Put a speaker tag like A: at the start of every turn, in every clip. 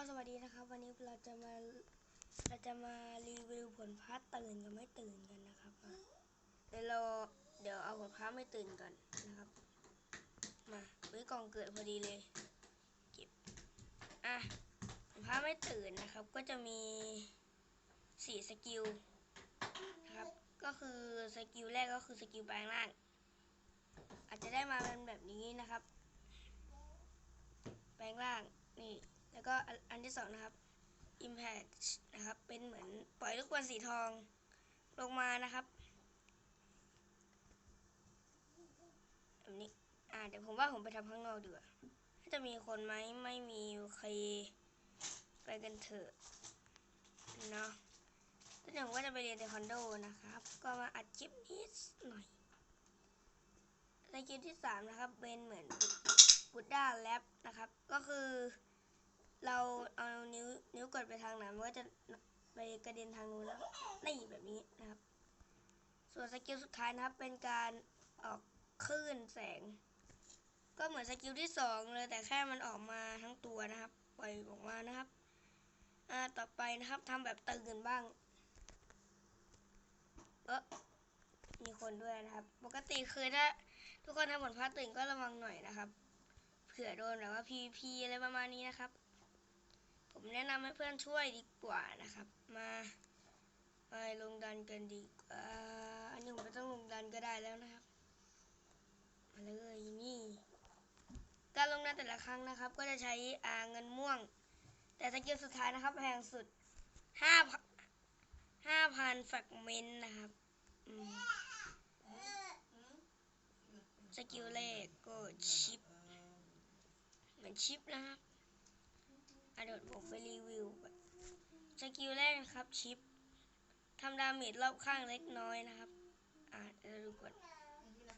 A: ก็สวัสดีนะครับ วันนี้เราจะมาเราจะมารีวิวผลพัดตื่นกับไม่ตื่นกันนะครับเดี๋ยวเราเดี๋ยวเอาผลพัดไม่ตื่นก่อนนะครับมาวิกล่องเกิดพอดีเลยเก็บอะผลพัดไม่ตื่นนะครับ ก็จะมีสี่สกิลนะครับ ก็คือสกิลแรกก็คือสกิลแปลงร่างอาจจะได้มาเป็นแบบนี้นะครับ แปลงร่างนี่ แล้วก็อันที่สองนะครับ Impact นะครับ เป็นเหมือนปล่อยลูกบอลสีทองลงมานะครับแบบนี้อ่าเดี๋ยวผมว่าผมไปทำข้างนอกดีกว่าถ้าจะมีคนไหมไม่มีโอเคไปกันเถอะเนาะแล้วเดี๋ยวผมก็จะไปเรียนเทควันโดนะครับ ก็มาอัดคลิปนิดหน่อยในคลิปที่สามนะครับเป็นเหมือนบุดด้าแลบนะครับ ก็คือ เราเอานิ้วนิ้วกดไปทางไหนมันก็จะไปกระเด็นทางนู้นแล้วนี่แบบนี้นะครับ ส่วนสกิลสุดท้ายนะครับเป็นการออกคลื่นแสง ก็เหมือนสกิลที่สองเลยแต่แค่มันออกมาทั้งตัวนะครับ ปล่อยออกมานะครับอ่าต่อไปนะครับทำแบบตื่นบ้าง เออมีคนด้วยนะครับ ปกติคือถ้าทุกคนทำผลพลาดตื่นก็ระวังหน่อยนะครับ เผื่อโดนแบบว่า PVP อะไรประมาณนี้นะครับ ผมแนะนำให้เพื่อนช่วยดีกว่านะครับ มาไปลงดันกันดีกว่าอันนี้ผมไม่ต้องลงดันก็ได้แล้วนะครับมาเลยนี่การลงดันแต่ละครั้งนะครับ ก็จะใช้อาเงินม่วง แต่สกิลสุดท้ายนะครับแพงสุดห้าห้าพันแฟกเมนต์นะครับสกิลแรกก็ชิป เหมือนชิปนะครับ เดี๋ยวผมไปรีวิวสกิลแรกนะครับชิปทำดาเมจรอบข้างเล็กน้อยนะครับ อะเดี๋ยวดูก่อน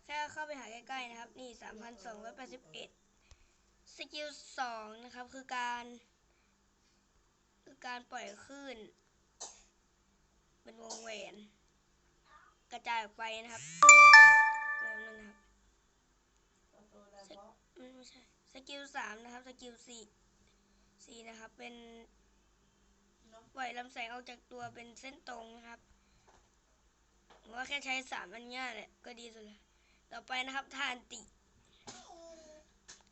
A: แค่เข้าไปหาใกล้ๆนะครับ นี่ 3,281 สกิลสองนะครับ คือการ คือการปล่อยคลื่น เป็นวงแหวน กระจายออกไปนะครับแบบนั้นนะครับ ไม่ไม่ใช่ สกิลสามนะครับ สกิลสี่ สีนะครับ เป็นปล่อยลำแสงออกจากตัวเป็นเส้นตรงนะครับผมว่าแค่ใช้สามอันเนี้ยแหละก็ดีสุดล้วต่อไปนะครับทานติ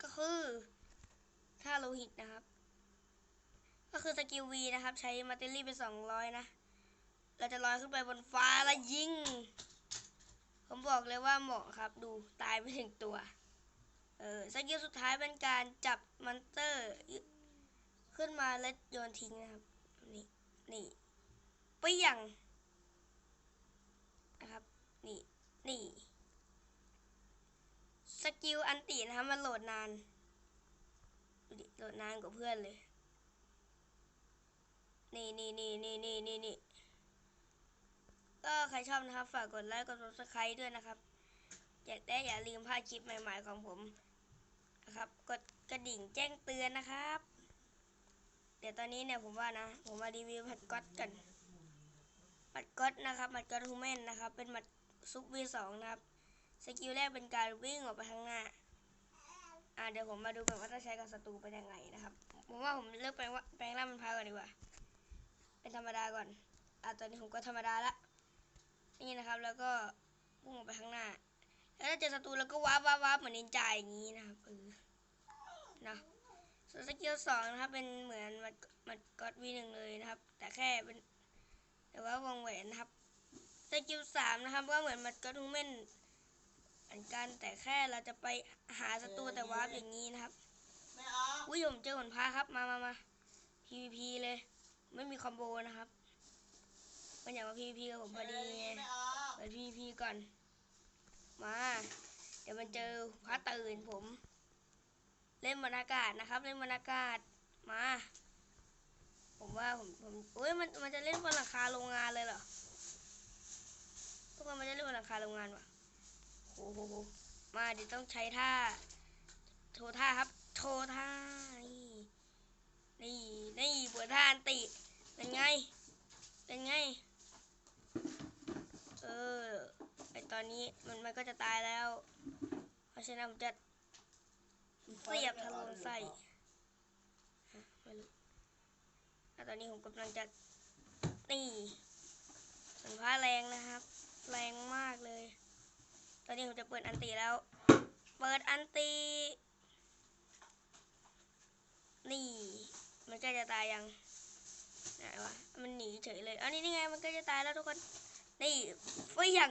A: ก็คือท่าโลหิตนะครับ ก็คือสกิลวีนะครับ ใช้มาเตอรี่ไปสองร้อยนะ เราจะลอยขึ้นไปบนฟ้าแล้วยิง ผมบอกเลยว่าเหมาะครับ ดูตายไปถึงตัว เออสกิลสุดท้ายเป็นการจับมอนสเตอร์ ขึ้นมาแล้วโยนทิ้งนะครับ นี่นี่เปี้ยงนะครับ นี่นี่สกิลอันตีนะครับมันโหลดนานโหลดนานกว่าเพื่อนเลย นี่นี่นี่นี่นี่นี่นี่ก็ใครชอบนะครับ ฝากกดไลค์กด subscribe ด้วยนะครับ อยากได้อย่าลืมพลาดคลิปใหม่ ๆ ของผมนะครับ กดกระดิ่งแจ้งเตือนนะครับ เดี๋ยวตอนนี้เนี่ยผมว่านะ ผมมารีวิวผัดก๊อตกันผัดก๊อตนะครับผัดก๊อตฮูแมนนะครับ เป็นหมัดซุปวีสองนะครับ สกิลแรกเป็นการวิ่งออกไปข้างหน้า อ่าเดี๋ยวผมมาดูกันว่าถ้าใช้กับศัตรูเป็นยังไงนะครับ ผมว่าผมเลือกแปลงว่าแปลงร่างมันพาก่อนดีกว่า เป็นธรรมดาก่อน อ่าตอนนี้ผมก็ธรรมดาละ นี่นะครับ แล้วก็พุ่งออกไปข้างหน้า แล้วถ้าเจอศัตรูแล้วก็ว้าว้าว้าเหมือนนินจาอย่างนี้นะครับเออ ส่วนสกิลสองนะครับ เป็นเหมือนมัดมัดก็อดวีหนึ่งเลยนะครับ แต่แค่เป็นแต่ว่าวงแหวนนะครับสกิลสามนะครับ ก็เหมือนมัดก็อดฮูแมนเหมือนกันแต่แค่เราจะไปหาศัตรูแต่วาร์ปอย่างนี้นะครับ
B: ไม่ออก
A: อุ้ยผมเจอผลพาครับมามามา PVP เลย ไม่มีคอมโบนะครับมันอยากมา PVP กับผมพอดีไง
B: ไม่ออก
A: เปิด PVP ก่อน มา เดี๋ยวมันเจอพระตื่นผม เล่นบรรยากาศนะครับ เล่นบรรยากาศมา ผมว่าผมผมอุ้ยมันมันจะเล่นบนหลังคาโรงงานเลยเหรอทุกคนมันจะเล่นบนหลังคาโรงงานวะโอ้โหโหมาเดี๋ยวต้องใช้ท่า โชว์ท่าครับ โชว์ท่านี่นี่นี่ปิดท่าอันติเป็นไง เป็นไง เออไอตอนนี้มันมันก็จะตายแล้ว เพราะฉะนั้นผมจะ เสียบทะลวงไส้ฮะไม่รู้ตอนนี้ผมกำลังจะนี่สันฟ้าแรงนะครับ แรงมากเลย ตอนนี้ผมจะเปิดอันตีแล้ว เปิดอันตีนี่ มันใกล้จะตายยังไหนวะมันหนีเฉยเลยอานี่นี่ไงมันใกล้จะตายแล้วทุกคนนี่เฟียง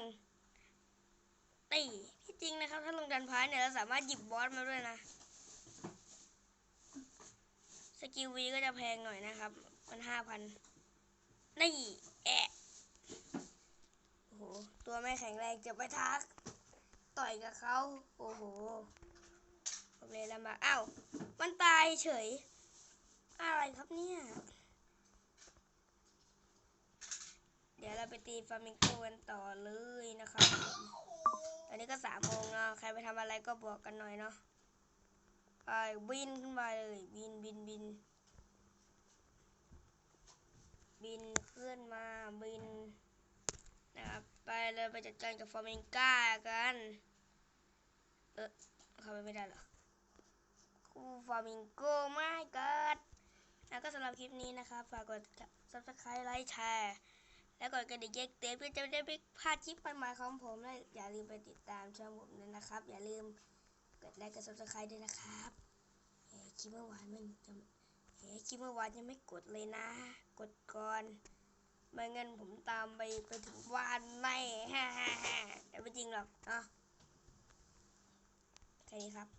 A: นี่ที่จริงนะครับ ถ้าลงดันพายเนี่ยเราสามารถหยิบบอสมาด้วยนะ สกิลวีก็จะแพงหน่อยนะครับ มันห้าพันนี่แอะโอ้โห ตัวไม่แข็งแรงจะไปทัก ต่อยกับเขาโอ้โหผมเลยลำบากอ้าว มันตายเฉย อะไรครับเนี่ย เดี๋ยวเราไปตีฟามิงโกกันต่อเลยนะครับ ตอนนี้ก็สามโมงแล้วใครไปทำอะไรก็บอกกันหน่อยเนาะ ไปบินขึ้นมาเลยบินบินบิน บินขึ้นมาบินนะครับไปเลยไปจัดการกับฟอร์มิงก้ากัน เออเข้าไปไม่ได้หรอคู่ฟอร์มิงโกไม่เกิดแล้วก็สำหรับคลิปนี้นะครับฝากกด subscribe ไลค์แชร์แล้วกดกระดิ่งแจ้งเตือนเพื่อจะได้ไม่พลาดคลิปใหม่ๆของผมและอย่าลืมไปติดตามช่องผมด้วยนะครับ อย่าลืม กดไลค์กดซับสไครต์ด้วยนะครับเฮ้คลิปเมื่อวานมันจะเฮ้คลิปเมื่อวานยังไม่กดเลยนะ กดก่อนไม่งั้นผมตามไปไปถึงบ้านไม่ฮ่าฮ่าฮ่าแต่ไม่จริงหรอกเนาะแค่นี้ครับ